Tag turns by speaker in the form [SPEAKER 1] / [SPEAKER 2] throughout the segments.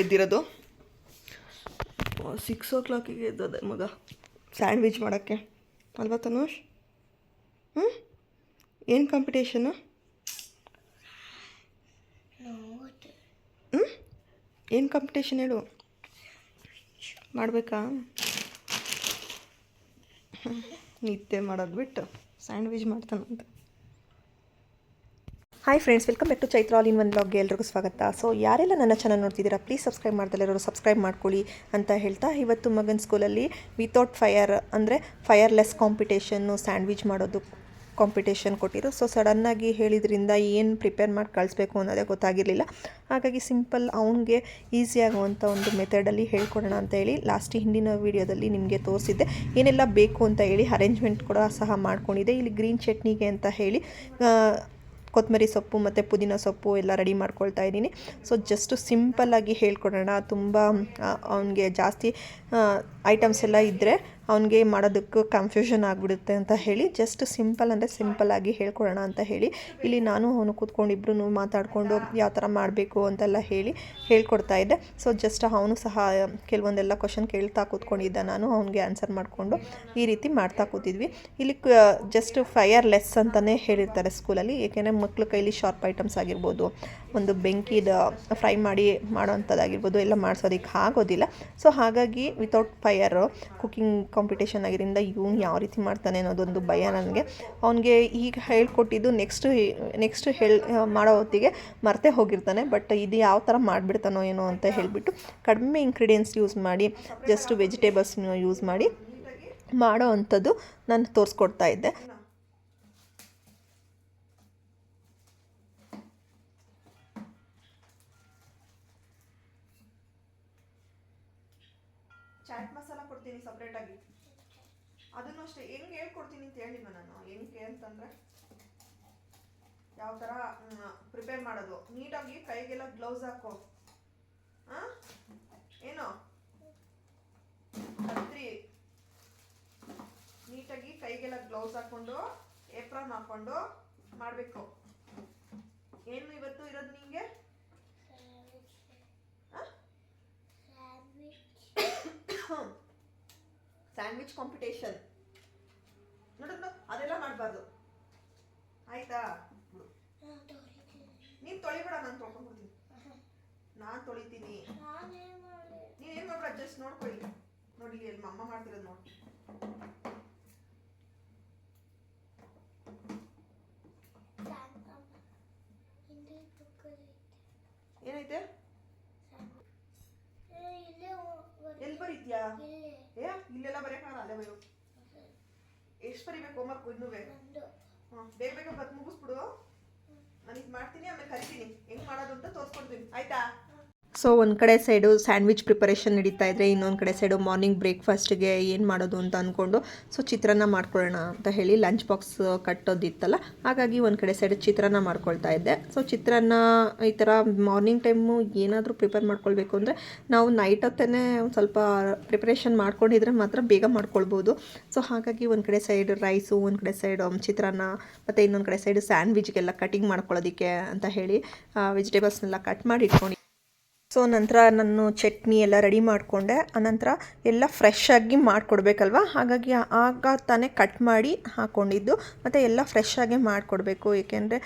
[SPEAKER 1] ಎದ್ದಿರೋದು? Six ಓ ಕ್ಲಾಕಿಗೆ ಎದ್ದದೆ ಮಗ. Sandwich ಮಾಡೋಕ್ಕೆ. ಅಲ್ವಾ ತನುಷ್ ಹ್ಞೂ ಏನು ಕಾಂಪಿಟೇಷನು ಹ್ಞೂ ಏನು ಕಾಂಪಿಟೇಷನ್ ಹೇಳು? ಮಾಡಬೇಕಾ? ನಿದ್ದೆ ಮಾಡೋದು ಬಿಟ್ಟು sandwich ಮಾಡ್ತಾನಂತ. Hi friends welcome back to Chaitra all in one ಬ್ಲಾಗ್ಗೆ ಎಲ್ರಿಗೂ ಸ್ವಾಗತ. ಸೊ ಯಾರೆಲ್ಲ ನನ್ನ ಚಾನಲ್ ನೋಡ್ತಿದ್ದೀರಾ ಪ್ಲೀಸ್ ಸಬ್ಸ್ಕ್ರೈಬ್ ಮಾಡ್ದಲ್ಲಿರೋರು ಸಬ್ಸ್ಕ್ರೈಬ್ ಮಾಡ್ಕೊಳ್ಳಿ ಅಂತ ಹೇಳ್ತಾ ಇವತ್ತು ಮಗನ ಸ್ಕೂಲಲ್ಲಿ ವಿತೌಟ್ ಫೈರ್ ಅಂದರೆ ಫೈರ್ಲೆಸ್ ಕಾಂಪಿಟೇಷನ್ನು ಸ್ಯಾಂಡ್ವಿಚ್ ಮಾಡೋದು ಕಾಂಪಿಟೇಷನ್ ಕೊಟ್ಟಿದ್ರು. ಸೊ ಸಡನ್ನಾಗಿ ಹೇಳಿದ್ರಿಂದ ಏನು ಪ್ರಿಪೇರ್ ಮಾಡಿ ಕಳಿಸ್ಬೇಕು ಅನ್ನೋದೇ ಗೊತ್ತಾಗಿರಲಿಲ್ಲ. ಹಾಗಾಗಿ ಸಿಂಪಲ್ ಅವನಿಗೆ ಈಸಿ ಆಗುವಂಥ ಒಂದು ಮೆಥಡಲ್ಲಿ ಹೇಳ್ಕೊಡೋಣ ಅಂತ ಹೇಳಿ ಲಾಸ್ಟ್ ಹಿಂದಿನ ವೀಡಿಯೋದಲ್ಲಿ ನಿಮಗೆ ತೋರಿಸಿದ್ದೆ. ಏನೆಲ್ಲ ಬೇಕು ಅಂತ ಹೇಳಿ ಅರೇಂಜ್ಮೆಂಟ್ ಕೂಡ ಸಹ ಮಾಡ್ಕೊಂಡಿದ್ದೆ. ಇಲ್ಲಿ ಗ್ರೀನ್ ಚಟ್ನಿಗೆ ಅಂತ ಹೇಳಿ ಕೊತ್ತಂಬರಿ ಸೊಪ್ಪು ಮತ್ತು ಪುದೀನ ಸೊಪ್ಪು ಎಲ್ಲ ರೆಡಿ ಮಾಡ್ಕೊಳ್ತಾ ಇದ್ದೀನಿ. ಸೊ ಜಸ್ಟು ಸಿಂಪಲ್ಲಾಗಿ ಹೇಳ್ಕೊಡೋಣ. ತುಂಬ ಅವನಿಗೆ ಜಾಸ್ತಿ ಐಟಮ್ಸ್ ಎಲ್ಲ ಇದ್ದರೆ ಅವನಿಗೆ ಮಾಡೋದಕ್ಕೂ ಕನ್ಫ್ಯೂಷನ್ ಆಗಿಬಿಡುತ್ತೆ ಅಂತ ಹೇಳಿ ಜಸ್ಟ್ ಸಿಂಪಲ್ ಅಂದರೆ ಸಿಂಪಲ್ಲಾಗಿ ಹೇಳ್ಕೊಡೋಣ ಅಂತ ಹೇಳಿ, ಇಲ್ಲಿ ನಾನು ಅವನು ಕೂತ್ಕೊಂಡಿಬ್ರು ಮಾತಾಡಿಕೊಂಡು ಯಾವ ಥರ ಮಾಡಬೇಕು ಅಂತೆಲ್ಲ ಹೇಳಿ ಹೇಳ್ಕೊಡ್ತಾ ಇದ್ದೆ. ಸೊ ಜಸ್ಟ್ ಅವನು ಸಹ ಕೆಲವೊಂದೆಲ್ಲ ಕ್ವಶನ್ ಕೇಳ್ತಾ ಕೂತ್ಕೊಂಡಿದ್ದ, ನಾನು ಅವನಿಗೆ ಆನ್ಸರ್ ಮಾಡಿಕೊಂಡು ಈ ರೀತಿ ಮಾಡ್ತಾ ಕೂತಿದ್ವಿ. ಇಲ್ಲಿ ಜಸ್ಟ್ ಫೈರ್ ಲೆಸ್ ಅಂತಲೇ ಹೇಳಿರ್ತಾರೆ ಸ್ಕೂಲಲ್ಲಿ ಏಕೆಂದರೆ ಮಕ್ಕಳು ಕೈಲಿ ಶಾರ್ಪ್ ಐಟಮ್ಸ್ ಆಗಿರ್ಬೋದು. ಒಂದು ಬೆಂಕಿದ ಫ್ರೈ ಮಾಡಿ ಮಾಡೋವಂಥದ್ದಾಗಿರ್ಬೋದು, ಎಲ್ಲ ಮಾಡಿಸೋದಕ್ಕೆ ಆಗೋದಿಲ್ಲ. ಸೊ ಹಾಗಾಗಿ ವಿತೌಟ್ ಫೈಯರ್ ಕುಕ್ಕಿಂಗ್ ಕಾಂಪಿಟೇಷನ್ ಆಗಿರಿಂದ ಇವನು ಯಾವ ರೀತಿ ಮಾಡ್ತಾನೆ ಅನ್ನೋದೊಂದು ಭಯ ನನಗೆ. ಅವನಿಗೆ ಈಗ ಹೇಳ್ಕೊಟ್ಟಿದ್ದು ನೆಕ್ಸ್ಟ್ ನೆಕ್ಸ್ಟ್ ಹೇಳಿ, ಮಾಡೋ ಹೊತ್ತಿಗೆ ಮರ್ತೇ ಹೋಗಿರ್ತಾನೆ ಬಟ್ ಇದು ಯಾವ ಥರ ಮಾಡಿಬಿಡ್ತಾನೋ ಏನೋ ಅಂತ ಹೇಳಿಬಿಟ್ಟು ಕಡಿಮೆ ಇಂಗ್ರೀಡಿಯೆಂಟ್ಸ್ ಯೂಸ್ ಮಾಡಿ ಜಸ್ಟ್ ವೆಜಿಟೇಬಲ್ಸ್ನ ಯೂಸ್ ಮಾಡಿ ಮಾಡೋ ಅಂಥದ್ದು ನಾನು ತೋರಿಸ್ಕೊಡ್ತಾ ಇದ್ದೆ. ಅಷ್ಟೇ ಹೆಂಗೆ ಹೇಳ್ಕೊಡ್ತೀನಿ ಅಂತ ಹೇಳಿದ್ನ ನಾನು? ಹೆಂಗೆ ಅಂತಂದರೆ ಯಾವ ಥರ ಪ್ರಿಪೇರ್ ಮಾಡೋದು. ನೀಟಾಗಿ ಕೈಗೆಲ್ಲ ಗ್ಲೌಸ್ ಹಾಕೋ. ಹಾಂ? ಏನು? ಕತ್ರಿ. ನೀಟಾಗಿ ಕೈಗೆಲ್ಲ ಗ್ಲೌಸ್ ಹಾಕ್ಕೊಂಡು ಏಪ್ರಾನ್ ಹಾಕ್ಕೊಂಡು ಮಾಡಬೇಕು. ಏನು ಇವತ್ತು ಇರೋದು ನಿಮಗೆ ಸ್ಯಾಂಡ್ವಿಚ್ ಕಾಂಪಿಟೇಷನ್ ಮಾಡಬಾರ್ದು. ಆಯ್ತಾ? ನೀನ್ ತೊಳಿಬೇಡ ನಾನು ತೊಳ್ಕೊಂಡ್ಬಿಡ್ತೀನಿ. ನಾನು ತೊಳಿತೀನಿ. ನೀನ್ ಏನು ಮಾಡ್ಬೇಡ ಜಸ್ಟ್ ನೋಡ್ಕೊಳ್ಳಿ ನೋಡಿ ಇಲ್ಲಿ ಅಮ್ಮ ಮಾಡ್ತಿರೋದು ನೋಡಿ. ಏನೈತೆ? ಎಲ್ಲಿ ಬರೀತ್ಯಾ? ಏ ಇಲ್ಲೆಲ್ಲ ಬರೆಯಕ್ಕಾಗಲ್ಲ ಅಲ್ಲೇ ಬರೋ ಎಷ್ಟು ಬರಿಬೇಕು ಹೋಮ್ವರ್ಕ್ ಇನ್ನೂ ಬೇಗ ಬೇಗ ಬತ್ ಮುಗಿಸ್ಬಿಡು. ನಾನು ಇದು ಮಾಡ್ತೀನಿ ಆಮೇಲೆ ಕರಿತೀನಿ. ಹೆಂಗೆ ಮಾಡೋದು ಅಂತ ತೋರಿಸ್ಕೊಡ್ತೀನಿ. ಆಯ್ತಾ? ಸೊ ಒಂದು ಕಡೆ ಸೈಡು ಸ್ಯಾಂಡ್ವಿಚ್ ಪ್ರಿಪರೇಷನ್ ನಡೀತಾ ಇದ್ರೆ, ಇನ್ನೊಂದು ಕಡೆ ಸೈಡು ಮಾರ್ನಿಂಗ್ ಬ್ರೇಕ್ಫಾಸ್ಟ್ಗೆ ಏನು ಮಾಡೋದು ಅಂತ ಅಂದ್ಕೊಂಡು ಸೊ ಚಿತ್ರಾನ್ನ ಮಾಡ್ಕೊಳ್ಳೋಣ ಅಂತ ಹೇಳಿ ಲಂಚ್ ಬಾಕ್ಸ್ ಕಟ್ಟೋದಿತ್ತಲ್ಲ, ಹಾಗಾಗಿ ಒಂದು ಕಡೆ ಸೈಡ್ ಚಿತ್ರಾನ್ನ ಮಾಡ್ಕೊಳ್ತಾ ಇದ್ದೆ. ಸೊ ಚಿತ್ರಾನ್ನ ಈ ಥರ ಮಾರ್ನಿಂಗ್ ಟೈಮು ಏನಾದರೂ ಪ್ರಿಪೇರ್ ಮಾಡ್ಕೊಳ್ಬೇಕು ಅಂದರೆ, ನಾವು ನೈಟ್ ಹೊತ್ತೇ ಒಂದು ಸ್ವಲ್ಪ ಪ್ರಿಪ್ರೇಷನ್ ಮಾಡ್ಕೊಂಡಿದ್ರೆ ಮಾತ್ರ ಬೇಗ ಮಾಡ್ಕೊಳ್ಬೋದು. ಸೊ ಹಾಗಾಗಿ ಒಂದು ಕಡೆ ಸೈಡ್ ರೈಸು, ಒಂದು ಕಡೆ ಸೈಡ್ ಚಿತ್ರಾನ್ನ, ಮತ್ತು ಇನ್ನೊಂದು ಕಡೆ ಸೈಡ್ ಸ್ಯಾಂಡ್ವಿಚ್ಗೆಲ್ಲ ಕಟಿಂಗ್ ಮಾಡ್ಕೊಳ್ಳೋದಕ್ಕೆ ಅಂತ ಹೇಳಿ ವೆಜಿಟೇಬಲ್ಸ್ನೆಲ್ಲ ಕಟ್ ಮಾಡಿ ಇಟ್ಕೊಂಡು ಸೊ, ನಂತರ ನಾನು ಚಟ್ನಿ ಎಲ್ಲ ರೆಡಿ ಮಾಡಿಕೊಂಡೆ. ಆನಂತರ ಎಲ್ಲ ಫ್ರೆಶ್ ಆಗಿ ಮಾಡಿಕೊಡ್ಬೇಕಲ್ವ? ಹಾಗಾಗಿ ಆಗ ತಾನೇ ಕಟ್ ಮಾಡಿ ಹಾಕ್ಕೊಂಡಿದ್ದು ಮತ್ತು ಎಲ್ಲ ಫ್ರೆಶ್ ಆಗಿ ಮಾಡಿಕೊಡ್ಬೇಕು. ಏಕೆಂದರೆ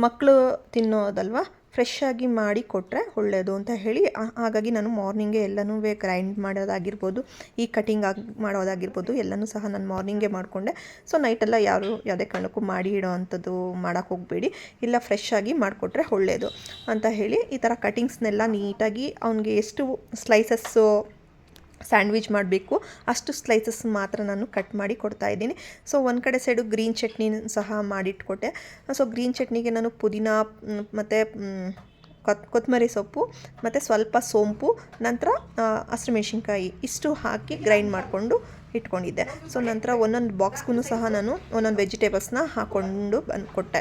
[SPEAKER 1] ಮಕ್ಕಳು ತಿನ್ನೋದಲ್ವ? ಫ್ರೆಶ್ ಆಗಿ ಮಾಡಿ ಕೊಟ್ಟರೆ ಒಳ್ಳೆಯದು ಅಂತ ಹೇಳಿ ಹಾಗಾಗಿ ನಾನು ಮಾರ್ನಿಂಗೇ ಎಲ್ಲನೂ ಗ್ರೈಂಡ್ ಮಾಡೋದಾಗಿರ್ಬೋದು, ಈ ಕಟಿಂಗ್ ಆಗಿ, ಮಾಡೋದಾಗಿರ್ಬೋದು, ಎಲ್ಲನೂ ಸಹ ನಾನು ಮಾರ್ನಿಂಗೇ ಮಾಡಿಕೊಂಡೆ. ಸೊ ನೈಟೆಲ್ಲ ಯಾರು ಯಾವುದೇ ಕಾರಣಕ್ಕೂ ಮಾಡಿ ಇಡೋ ಅಂಥದ್ದು ಮಾಡೋಕ್ಕೆ ಹೋಗಬೇಡಿ. ಇಲ್ಲ ಫ್ರೆಶ್ ಆಗಿ ಮಾಡಿಕೊಟ್ರೆ ಒಳ್ಳೆಯದು ಅಂತ ಹೇಳಿ ಈ ಥರ ಕಟಿಂಗ್ಸ್ನೆಲ್ಲ ನೀಟಾಗಿ ಅವನಿಗೆ ಎಷ್ಟು ಸ್ಲೈಸಸ್ಸು ಸ್ಯಾಂಡ್ವಿಚ್ ಮಾಡಬೇಕು. ಅಷ್ಟು ಸ್ಲೈಸಸ್ ಮಾತ್ರ ನಾನು ಕಟ್ ಮಾಡಿ ಕೊಡ್ತಾ ಇದ್ದೀನಿ. ಸೊ ಒಂದು ಕಡೆ ಸೈಡು ಗ್ರೀನ್ ಚಟ್ನಿ ಸಹ ಮಾಡಿಟ್ಕೊಟ್ಟೆ. ಸೊ ಗ್ರೀನ್ ಚಟ್ನಿಗೆ ನಾನು ಪುದೀನ ಮತ್ತು ಕೊತ್ ಕೊತ್ತಂಬರಿ ಸೊಪ್ಪು, ಮತ್ತು ಸ್ವಲ್ಪ ಸೋಂಪು, ನಂತರ ಹಸಿಮೆಣ್ಸಿನ್ಕಾಯಿ ಇಷ್ಟು ಹಾಕಿ ಗ್ರೈಂಡ್ ಮಾಡಿಕೊಂಡು ಇಟ್ಕೊಂಡಿದ್ದೆ. ಸೊ ನಂತರ ಒಂದೊಂದು ಬಾಕ್ಸ್ಗೂ ಸಹ ನಾನು ಒಂದೊಂದು ವೆಜಿಟೇಬಲ್ಸ್ನ ಹಾಕ್ಕೊಂಡು ಬಂದು ಕೊಟ್ಟೆ.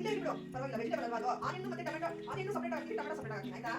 [SPEAKER 2] ಇಲ್ಲ ಬಿಡು. ಪರವಾಗಿಲ್ಲ ವೆಜಿಟೇಬಲ್ ಅಲ್ವಾ ಅದು? ಆನಿಯನ್ನು ಮತ್ತೆ ಟೊಮೆಟೊ ಆನಿಯನ್ನು ಸಪ್ರೇಟ್ ಹಾಕಿ ಟೊಮೆಟೊ ಸಪ್ರೇಟ್ ಹಾಕಿ ಆಯ್ತಾ?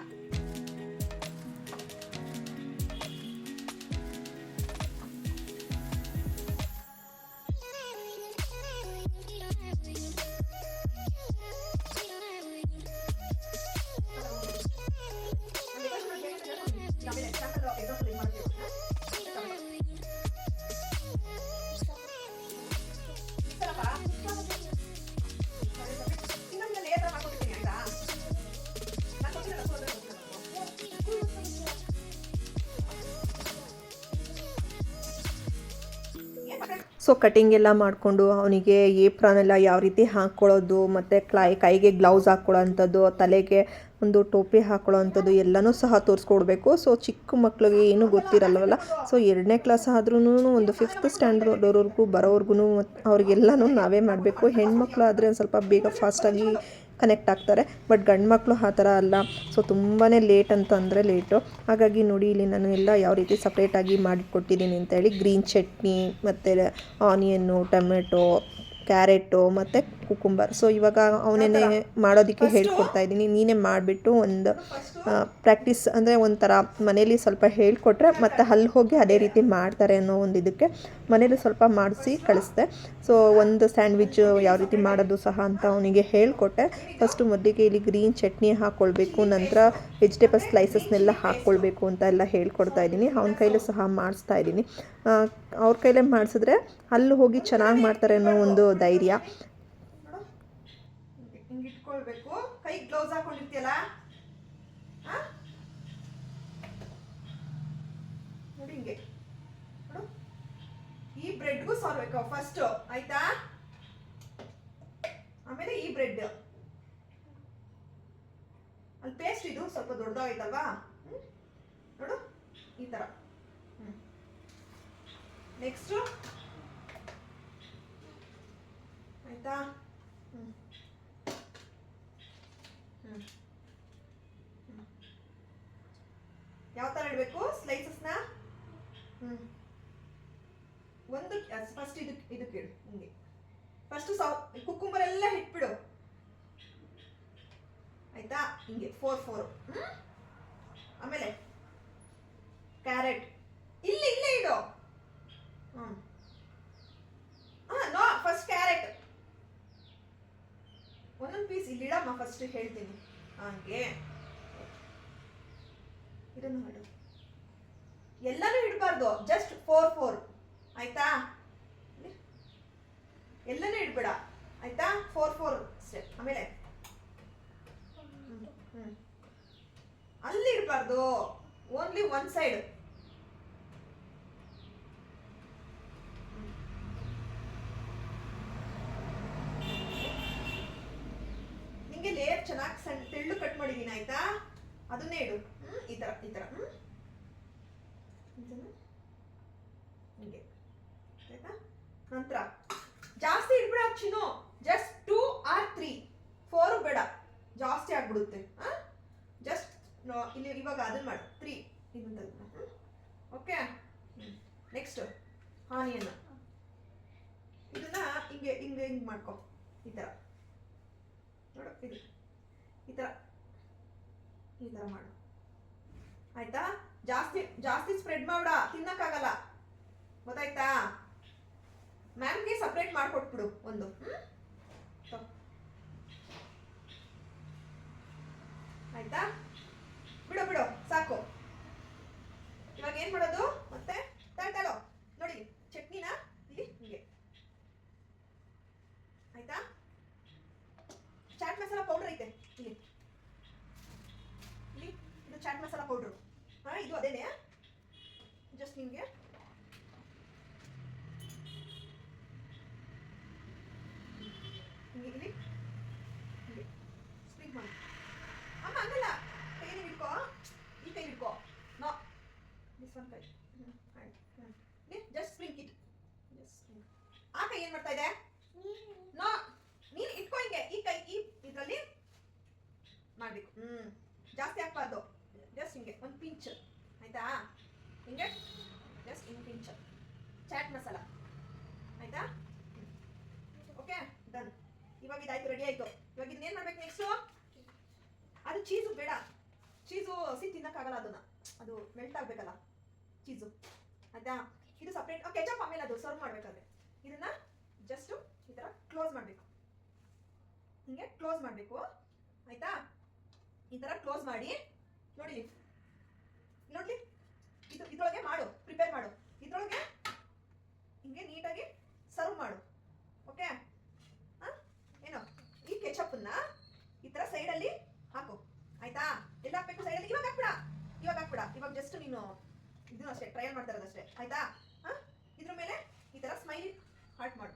[SPEAKER 1] ಸೊ ಕಟಿಂಗ್ ಎಲ್ಲ ಮಾಡಿಕೊಂಡು ಅವನಿಗೆ ಏಪ್ರಾನ್ ಎಲ್ಲ ಯಾವ ರೀತಿ ಹಾಕ್ಕೊಳ್ಳೋದು ಮತ್ತು ಕ್ಲೈ, ಕೈಗೆ ಗ್ಲೌಸ್ ಹಾಕ್ಕೊಳ್ಳೋ ಅಂಥದ್ದು ತಲೆಗೆ ಒಂದು ಟೋಪಿ ಹಾಕ್ಕೊಳ್ಳೋ ಅಂಥದ್ದು ಎಲ್ಲನೂ ಸಹ ತೋರಿಸ್ಕೊಡ್ಬೇಕು. ಸೊ ಚಿಕ್ಕ ಮಕ್ಕಳಿಗೆ ಏನೂ ಗೊತ್ತಿರಲ್ವಲ್ಲ? ಸೊ ಎರಡನೇ ಕ್ಲಾಸ್ ಆದ್ರೂ ಒಂದು ಫಿಫ್ತ್ ಸ್ಟ್ಯಾಂಡರ್ಡ್ವರೆಗೂ ಬರೋವರೆಗೂ ಅವ್ರಿಗೆಲ್ಲನೂ ನಾವೇ ಮಾಡಬೇಕು. ಹೆಣ್ಮಕ್ಳು ಆದರೆ ಸ್ವಲ್ಪ ಬೇಗ ಫಾಸ್ಟಾಗಿ ಕನೆಕ್ಟ್ ಆಗ್ತಾರೆ. ಬಟ್ ಗಂಡು ಮಕ್ಕಳು ಆ ಥರ ಅಲ್ಲ. ಸೊ ತುಂಬಾ ಲೇಟ್ ಅಂತ ಅಂದರೆ ಲೇಟು ಹಾಗಾಗಿ ನೋಡಿ, ಇಲ್ಲಿ ನಾನು ಎಲ್ಲ ಯಾವ ರೀತಿ ಸಪ್ರೇಟಾಗಿ ಮಾಡಿಕೊಟ್ಟಿದ್ದೀನಿ ಅಂತೇಳಿ ಗ್ರೀನ್ ಚಟ್ನಿ, ಮತ್ತು ಆನಿಯನ್ನು ಟೊಮೆಟೊ ಕ್ಯಾರೆಟು ಮತ್ತು ಕುಕುಂಬರ್ ಸೊ ಇವಾಗ ಅವನೇ ಮಾಡೋದಕ್ಕೆ ಹೇಳ್ಕೊಡ್ತಾ ಇದ್ದೀನಿ. ನೀನೇ ಮಾಡಿಬಿಟ್ಟು ಒಂದು ಪ್ರಾಕ್ಟೀಸ್ ಅಂದರೆ ಒಂಥರ ಮನೇಲಿ ಸ್ವಲ್ಪ ಹೇಳಿಕೊಟ್ರೆ ಮತ್ತು ಅಲ್ಲಿ ಹೋಗಿ ಅದೇ ರೀತಿ ಮಾಡ್ತಾರೆ ಅನ್ನೋ ಒಂದು ಇದಕ್ಕೆ ಮನೇಲಿ ಸ್ವಲ್ಪ ಮಾಡಿಸಿ ಕಳಿಸ್ದೆ. ಸೊ ಒಂದು ಸ್ಯಾಂಡ್ವಿಚ್ ಯಾವ ರೀತಿ ಮಾಡೋದು ಸಹ ಅಂತ ಅವನಿಗೆ ಹೇಳಿಕೊಟ್ಟೆ. ಫಸ್ಟು ಮೊದಲಿಗೆ ಇಲ್ಲಿ ಗ್ರೀನ್ ಚಟ್ನಿ ಹಾಕ್ಕೊಳ್ಬೇಕು ನಂತರ ವೆಜಿಟೇಬಲ್ ಸ್ಲೈಸಸ್ನೆಲ್ಲ ಹಾಕ್ಕೊಳ್ಬೇಕು ಅಂತ ಎಲ್ಲ ಹೇಳ್ಕೊಡ್ತಾ ಇದ್ದೀನಿ. ಅವನ ಕೈಲೂ ಸಹ ಮಾಡಿಸ್ತಾ ಇದ್ದೀನಿ. ಅವ್ರ ಕೈಲೇ ಮಾಡಿಸಿದ್ರೆ ಅಲ್ಲಿ ಹೋಗಿ ಚೆನ್ನಾಗಿ ಮಾಡ್ತಾರೆ ಅನ್ನೋ ಒಂದು ಧೈರ್ಯ
[SPEAKER 2] ನೋಡು ಹಿಂಗೆ ಕೈ ಗ್ಲೌಸ್ ಹಾಕೊಂಡಿರ್ತೀಯಲ್ಲ? ನೋಡಿ ಹಿಂಗೆ. ನೋಡು. ಈ ಬ್ರೆಡ್ಗೂ ಸಾರ್ಬೇಕು ಫಸ್ಟ್ ಆಯ್ತಾ? ಆಮೇಲೆ ಈ ಬ್ರೆಡ್ ಅಲ್ಲಿ ಪೇಸ್ಟ್ ಇದು ಸ್ವಲ್ಪ ದೊಡ್ಡದಾಗೈತಲ್ವಾ? ನೋಡು. ಈ ಥರ ನೆಕ್ಸ್ಟು ಆಯ್ತಾ? ಹ್ಮ್. ಯಾವ ಥರ ಇಡಬೇಕು? ಸ್ಲೈಸಸ್ನ ಹ್ಞೂ ಒಂದು ಫಸ್ಟ್ ಇದಕ್ಕೆ ಇದಕ್ಕೆ ಇಡು ಹಿಂಗೆ ಫಸ್ಟ್ ಸೌ ಕುಕ್ಕುಂಬರ್ ಎಲ್ಲ ಇಟ್ಬಿಡು ಆಯ್ತಾ? ಹಿಂಗೆ ಫೋರ್ ಫೋರ್ ಆಮೇಲೆ ಕ್ಯಾರೆಟ್ ಇಲ್ಲಿ ಇಲ್ಲೇ ಇಡು ಹ್ಮ್ ಹಾ ನೋ ಫಸ್ಟ್ ಕ್ಯಾರೆಟ್ ಒಂದೊಂದು ಪೀಸ್ ಇಲ್ಲಿ ಇಡಮ್ಮ ಫಸ್ಟ್ ಹೇಳ್ತೀನಿ. ಹಂಗೆ. ಇದನ್ನು ಮಾಡು. ಎಲ್ಲನೂ ಇಡಬಾರ್ದು. ಜಸ್ಟ್ ಫೋರ್ ಫೋರ್ ಆಯ್ತಾ? ಎಲ್ಲನೂ ಇಡ್ಬೇಡ. ಆಯ್ತಾ? ಫೋರ್ ಫೋರ್ ಸ್ಟೆಪ್ ಆಮೇಲೆ. ಅಲ್ಲಿ ಇಡಬಾರ್ದು. ಓನ್ಲಿ ಒನ್ ಸೈಡ್ ಆಯ್ತಾ? ಅದನ್ನೇ ಇಡು. ಹ್ಮ್? ಈ ತರ ಈ ತರ. ಹ್ಮ್? ಇದನ್ನ ಹಿಂಗೆ. ಆಯ್ತಾ? ನಂತರ ಜಾಸ್ತಿ ಇಡ್ಬಿಡ ಚಿನ್ನು. Just two or three four ಬೇಡ. ಜಾಸ್ತಿ ಆಗ್ಬಿಡುತ್ತೆ. ಜಸ್ಟ್ ಇಲ್ಲಿ ಇವಾಗ ಅದನ್ನ ಮಾಡು. ತ್ರೀ ಇದನ್ನ ಓಕೆ ನೆಕ್ಸ್ಟ್ ಆನಿಯನ್ ಇದನ್ನ ಹಿಂಗೆ ಹಿಂಗೆ ಹಿಂಗೆ ಮಾಡ್ಕೊ. ಈ ಥರ ನೋಡು ಇದು. ಈ ಮಾಡು. ಆಯ್ತಾ? ಜಾಸ್ತಿ ಜಾಸ್ತಿ ಸ್ಪ್ರೆಡ್ ಮಾಡ ತಿನ್ನಕ್ಕಾಗಲ್ಲ. ಗೊತ್ತಾಯ್ತಾ? ಮ್ಯಾಮ್ಗೆ ಸಪ್ರೇಟ್ ಮಾಡ್ಕೊಟ್ಬಿಡು ಒಂದು? ಆಯ್ತಾ? ಬಿಡು ಬಿಡು. ಸಾಕು. ಇವಾಗ ಏನ್ ಮಾಡೋದು? ಮತ್ತೆ? ತಗೊಳ್ಳೋ ನೋಡಿ ಚಟ್ನಿನ ಇಲ್ಲಿ ಹಿಂಗೆ ಆಯ್ತಾ ಚಾಟ್ ಮಸಾಲ ಪೌಡರ್ ಐತೆ ಇಲ್ಲಿ ಇಲ್ಲಿ ಇದು ಚಾಟ್ ಮಸಾಲ ಪೌಡ್ರು ಹಾ ಇದು ಅದೇನೆ ಜಸ್ಟ್ ನಿಮಗೆ ಇಲ್ಲಿ ಇಲ್ಲಿ ಸ್ಪ್ರಿಂಗ್ ಮಾಡಿ ಅಮ್ಮ ಹಂಗಲ್ಲ ಕೈ ಹಿಡ್ಕೋ ಈ ಕೈ ಹಿಡ್ಕೋ ನೋ ದಿಸ್ ಒನ್ ಕೈ ಕೈ ಏನ್ ಮಾಡ್ತಾ ಇದೆ? ನೋ, ನೀನ್ ಇಟ್ಕೋ ಹಿಂಗೆ, ಈ ಕೈ, ಈ ಇದ್ರಲ್ಲಿ ಮಾಡ್ಬೇಕು. ಹ್ಮ್, ಜಾಸ್ತಿ ಹಾಕ್ಬಾರ್ದು. ಜಸ್ಟ್ ಹಿಂಗೆ, ಒಂದು ಪಿಂಚ್. ಆಯ್ತಾ? ಹಿಂಗೆ just in pinch. Chaat masala. ಆಯ್ತಾ? Okay, done. ಇವಾಗ ಇದಾಯ್ತು, ರೆಡಿ ಆಯ್ತು. ಇವಾಗ ಇದನ್ನೇನ್ ಮಾಡ್ಬೇಕು ನೆಕ್ಸ್ಟು ಅದು ಚೀಸು ಬೇಡ. ಚೀಸು ಸಿ ತಿನ್ನಕ್ಕಾಗಲ್ಲ ಅದನ್ನ. ಅದು ಮೆಲ್ಟ್ ಆಗ್ಬೇಕಲ್ಲ. ಚೀಸು ಆಯ್ತಾ? ಇದು ಸಪ್ರೇಟ್ ಕೆಚಪ್ ಆಮೇಲೆ ಅದು ಸರ್ವ್ ಮಾಡ್ಬೇಕಾದ್ರೆ. ಇದನ್ನ ಜಸ್ಟ್ ಈ ತರ ಕ್ಲೋಸ್ ಮಾಡಬೇಕು. ಹಿಂಗೆ ಕ್ಲೋಸ್ ಮಾಡಬೇಕು. ಆಯ್ತಾ? ಈ ತರ ಕ್ಲೋಸ್ ಮಾಡಿ, ನೋಡಿ. ನೋಡಿ ಇದು ಇದ್ರೊಳಗೆ ಮಾಡು ಪ್ರಿಪೇರ್ ಮಾಡು. ಇದ್ರೊಳಗೆ ಹಿಂಗೆ ನೀಟಾಗಿ ಸರ್ವ್ ಮಾಡು. ಓಕೆ ಏನು? ಈ ಕೆಚಪ್ಪನ್ನ ಈ ತರ ಸೈಡಲ್ಲಿ ಹಾಕು. ಆಯ್ತಾ? ಎಲ್ಲ ಹಾಕ್ಬೇಕು ಸೈಡಲ್ಲಿ ಇವಾಗ ಹಾಕ್ಬಿಡ. ಇವಾಗ ಹಾಕ್ಬಿಡ. ಇವಾಗ ಜಸ್ಟ್ ನೀನು ಇದನ್ನು ಅಷ್ಟೇ ಟ್ರಯಲ್ ಮಾಡ್ತಾ ಇರೋದಷ್ಟೇ. ಆಯ್ತಾ? ಇದ್ರ ಮೇಲೆ ಈ ತರ ಸ್ಮೈಲಿ ಹಾರ್ಟ್ ಮಾಡು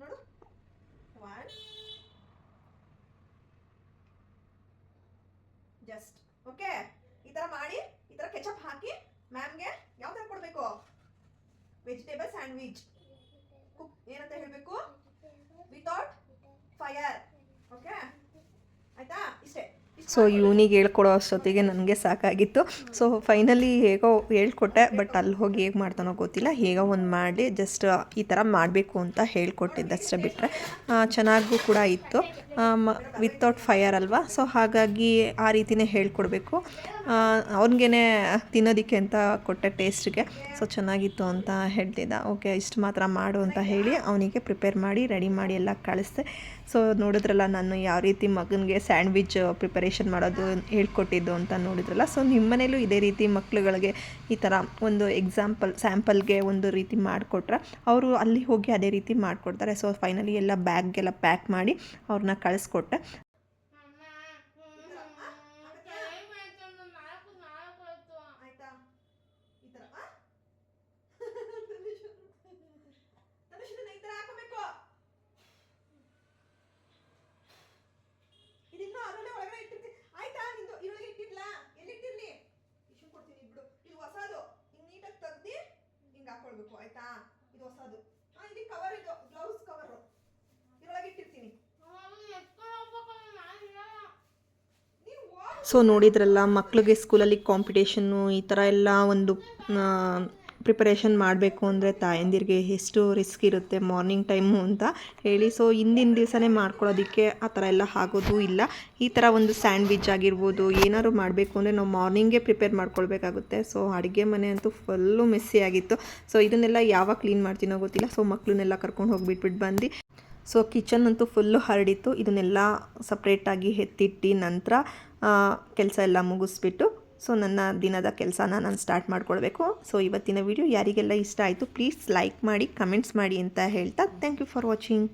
[SPEAKER 2] ನೋಡು. ಒನ್ ಜಸ್ಟ್ ಓಕೆ ಈ ಥರ ಮಾಡಿ, ಈ ತರ ಕೆಚಪ್ ಹಾಕಿ ಮ್ಯಾಮ್ಗೆ ಯಾವ ತರ ಕೊಡಬೇಕು? ವೆಜಿಟೇಬಲ್ ಸ್ಯಾಂಡ್ವಿಚ್ ಕುಕ್ ಏನಂತ ಹೇಳಬೇಕು? ವಿತೌಟ್ ಫೈರ್ ಓಕೆ ಆಯ್ತಾ ಇಷ್ಟೇ ಇಷ್ಟ್
[SPEAKER 1] ಸೊ ಇವನಿಗೆ ಹೇಳ್ಕೊಡೋ ಅಷ್ಟೊತ್ತಿಗೆ ನನಗೆ ಸಾಕಾಗಿತ್ತು. ಸೊ ಫೈನಲಿ ಹೇಗೋ ಹೇಳ್ಕೊಟ್ಟೆ ಬಟ್ ಅಲ್ಲಿ ಹೋಗಿ ಹೇಗೆ ಮಾಡ್ತಾನೋ ಗೊತ್ತಿಲ್ಲ. ಹೇಗೋ ಒಂದು ಮಾಡಿ ಜಸ್ಟ್ ಈ ಥರ ಮಾಡಬೇಕು ಅಂತ ಹೇಳ್ಕೊಟ್ಟಿದ್ದಷ್ಟೇ ಬಿಟ್ಟರೆ ಚೆನ್ನಾಗೂ ಕೂಡ ಇತ್ತು. ವಿತೌಟ್ ಫೈಯರ್ ಅಲ್ವಾ? ಸೊ ಹಾಗಾಗಿ ಆ ರೀತಿನೇ ಹೇಳ್ಕೊಡ್ಬೇಕು. ಅವ್ನಿಗೇನೆ ತಿನ್ನೋದಕ್ಕೆ ಅಂತ ಕೊಟ್ಟೆ ಟೇಸ್ಟ್ಗೆ ಸೊ ಚೆನ್ನಾಗಿತ್ತು ಅಂತ ಹೇಳ್ತಿದ್ದ. ಓಕೆ ಇಷ್ಟು ಮಾತ್ರ ಮಾಡು ಅಂತ ಹೇಳಿ ಅವನಿಗೆ ಪ್ರಿಪೇರ್ ಮಾಡಿ ರೆಡಿ ಮಾಡಿ ಎಲ್ಲ ಕಳಿಸ್ದೆ. ಸೊ ನೋಡಿದ್ರಲ್ಲ, ನಾನು ಯಾವ ರೀತಿ ಮಗನಿಗೆ ಸ್ಯಾಂಡ್ವಿಚ್ ಪ್ರಿಪರೇಷನ್ ಮಾಡೋದು ಹೇಳ್ಕೊಟ್ಟಿದ್ದು ಅಂತ ನೋಡಿದ್ರಲ್ಲ. ಸೊ ನಿಮ್ಮ ಮನೇಲೂ ಇದೇ ರೀತಿ ಮಕ್ಳುಗಳಿಗೆ ಈ ಥರ ಒಂದು ಎಕ್ಸಾಂಪಲ್ ಸ್ಯಾಂಪಲ್ಗೆ ಒಂದು ರೀತಿ ಮಾಡಿಕೊಟ್ರೆ, ಅವರು ಅಲ್ಲಿ ಹೋಗಿ ಅದೇ ರೀತಿ ಮಾಡಿಕೊಡ್ತಾರೆ. ಸೊ ಫೈನಲಿ ಎಲ್ಲ ಬ್ಯಾಗ್ಗೆಲ್ಲ ಪ್ಯಾಕ್ ಮಾಡಿ ಅವ್ರನ್ನ ಕಳಿಸ್ಕೊಟ್ಟೆ
[SPEAKER 2] ಆಯ್ತಾ ಈ ತರ ಆ? ತನುಷ್ ಇದನ್ನ ಈ ತರ ಹಾಕೋಬೇಕು ಇದಿನ್ನೂ ಅದರಲ್ಲೇ ಒಳಗಡೆ ಇಟ್ಟಿರ್ತೀನಿ ಆಯ್ತಾ ನಿಂದು ಇದ್ರೊಳಗೆ ಇಟ್ಟಿರ್ಲಾ ಎಲ್ಲಿಟ್ಟಿರ್ಲಿ ಇಶ್ಯೂ ಕೊಡ್ತೀನಿ ಬಿಡು ಇದು ಹೊಸದು ಹಿಂಗ್ ನೀಟಾಗಿ ತೆಗ್ದು ಹಾಕೊಳ್ಬೇಕು ಆಯ್ತಾ ಇದು ಹೊಸದು. ಹಾ, ಇಲ್ಲಿ ಕವರ್ ಇದು ಬ್ಲೌಸ್ ಕವರ್ ಇದ್ರೊಳಗೆ ಇಟ್ಟಿರ್ತೀನಿ.
[SPEAKER 1] ಸೊ ನೋಡಿದ್ರಲ್ಲ, ಮಕ್ಳಿಗೆ ಸ್ಕೂಲಲ್ಲಿ ಕಾಂಪಿಟೇಷನ್ನು ಈ ಥರ ಎಲ್ಲ ಒಂದು ಪ್ರಿಪರೇಷನ್ ಮಾಡಬೇಕು ಅಂದರೆ ತಾಯಂದಿರಿಗೆ ಎಷ್ಟು ರಿಸ್ಕ್ ಇರುತ್ತೆ ಮಾರ್ನಿಂಗ್ ಟೈಮು ಅಂತ ಹೇಳಿ. ಸೊ ಹಿಂದಿನ ದಿವಸನೇ ಮಾಡ್ಕೊಳ್ಳೋದಕ್ಕೆ ಆ ಥರ ಎಲ್ಲ ಆಗೋದು ಇಲ್ಲ. ಈ ಥರ ಒಂದು ಸ್ಯಾಂಡ್ವಿಚ್ ಆಗಿರ್ಬೋದು, ಏನಾದ್ರು ಮಾಡಬೇಕು ಅಂದರೆ ನಾವು ಮಾರ್ನಿಂಗೇ ಪ್ರಿಪೇರ್ ಮಾಡ್ಕೊಳ್ಬೇಕಾಗುತ್ತೆ. ಸೊ ಅಡುಗೆ ಮನೆ ಅಂತೂ ಫುಲ್ಲು ಮೆಸ್ಸಿ ಆಗಿತ್ತು. ಸೊ ಇದನ್ನೆಲ್ಲ ಯಾವಾಗ ಕ್ಲೀನ್ ಮಾಡ್ತೀನೋ ಗೊತ್ತಿಲ್ಲ. ಸೊ ಮಕ್ಕಳನ್ನೆಲ್ಲ ಕರ್ಕೊಂಡು ಹೋಗಿಬಿಟ್ಬಿಟ್ಟು ಬಂದು ಸೊ ಕಿಚನ್ ಅಂತೂ ಫುಲ್ಲು ಹರಡಿತ್ತು. ಇದನ್ನೆಲ್ಲ ಸಪ್ರೇಟಾಗಿ ಎತ್ತಿಟ್ಟು ನಂತರ ಕೆಲಸ ಎಲ್ಲ ಮುಗಿಸ್ಬಿಟ್ಟು ಸೊ ನನ್ನ ದಿನದ ಕೆಲಸನ ನಾನು ಸ್ಟಾರ್ಟ್ ಮಾಡ್ಕೊಳ್ಬೇಕು. ಸೊ ಇವತ್ತಿನ ವಿಡಿಯೋ ಯಾರಿಗೆಲ್ಲ ಇಷ್ಟ ಆಯಿತು ಪ್ಲೀಸ್ ಲೈಕ್ ಮಾಡಿ ಕಮೆಂಟ್ಸ್ ಮಾಡಿ ಅಂತ ಹೇಳ್ತಾ ಥ್ಯಾಂಕ್ ಯು ಫಾರ್ ವಾಚಿಂಗ್